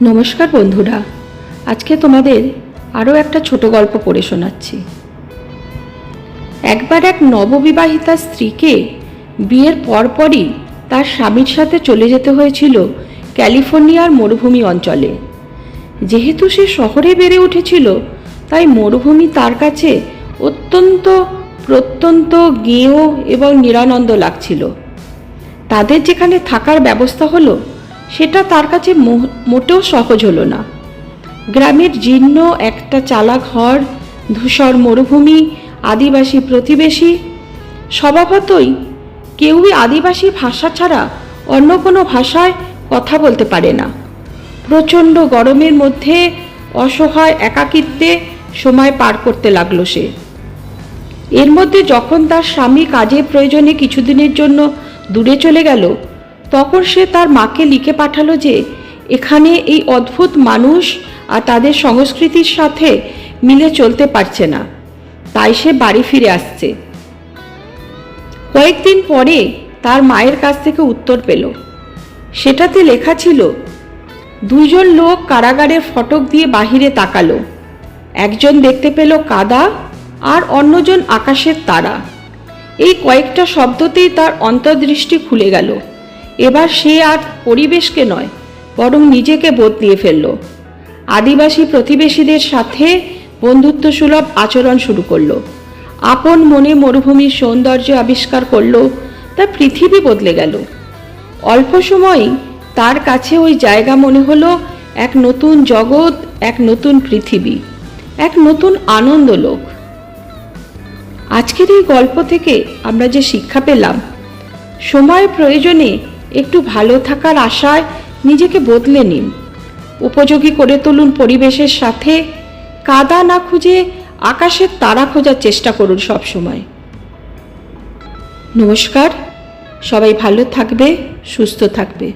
নমস্কার বন্ধুরা, আজকে তোমাদের আরও একটা ছোট গল্প পড়ে শোনাচ্ছি। একবার এক নববিবাহিতা স্ত্রীকে বিয়ের পরপরই তার স্বামীর সাথে চলে যেতে হয়েছিল ক্যালিফোর্নিয়ার মরুভূমি অঞ্চলে। যেহেতু সে শহরে বেড়ে উঠেছিল, তাই মরুভূমি তার কাছে অত্যন্ত প্রত্যন্ত গেঁয়ো এবং নিরানন্দ লাগছিল। তাদের যেখানে থাকার ব্যবস্থা হলো সেটা তার কাছে মোটেও সহজ হলো না। গ্রামের জীর্ণ একটা চালা ঘর ধূসর মরুভূমি, আদিবাসী প্রতিবেশী, স্বভাবতই কেউই আদিবাসী ভাষা ছাড়া অন্য কোনো ভাষায় কথা বলতে পারে না। প্রচণ্ড গরমের মধ্যে অসহায় একাকিত্বে সময় পার করতে লাগল সে। এর মধ্যে যখন তার স্বামী কাজের প্রয়োজনে কিছুদিনের জন্য দূরে চলে গেল তখন সে তার মাকে লিখে পাঠালো যে, এখানে এই অদ্ভুত মানুষ আর তাদের সংস্কৃতির সাথে মিলে চলতে পারছে না। তাই সে বাড়ি ফিরে আসছে। কয়েকদিন পরে তার মায়ের কাছ থেকে উত্তর পেল। সেটাতে লেখা ছিল দুজন লোক কারাগারের ফটক দিয়ে বাহিরে তাকালো। একজন দেখতে পেল কাদা আর অন্যজন আকাশের তারা। এই কয়েকটা শব্দতেই তার অন্তর্দৃষ্টি খুলে গেল। এবার সে আর পরিবেশকে নয়, বরং নিজেকে বদলিয়ে ফেলল। আদিবাসী প্রতিবেশীদের সাথে বন্ধুত্বসুলভ আচরণ শুরু করল। আপন মনে মরুভূমির সৌন্দর্য আবিষ্কার করল তার পৃথিবী বদলে গেল। অল্প সময়ই তার কাছে ওই জায়গা মনে হলো এক নতুন জগৎ, এক নতুন পৃথিবী, এক নতুন আনন্দ লোক। আজকের এই গল্প থেকে আমরা যে শিক্ষা পেলাম, সময় প্রয়োজনে একটু ভালো থাকার আশায় নিজেকে বদলে নিন। উপযোগী করে তুলুন পরিবেশের সাথে। কাদা না খুঁজে আকাশের তারা খোঁজার চেষ্টা করুন সব সময়। নমস্কার। সবাই ভালো থাকবে, সুস্থ থাকবে।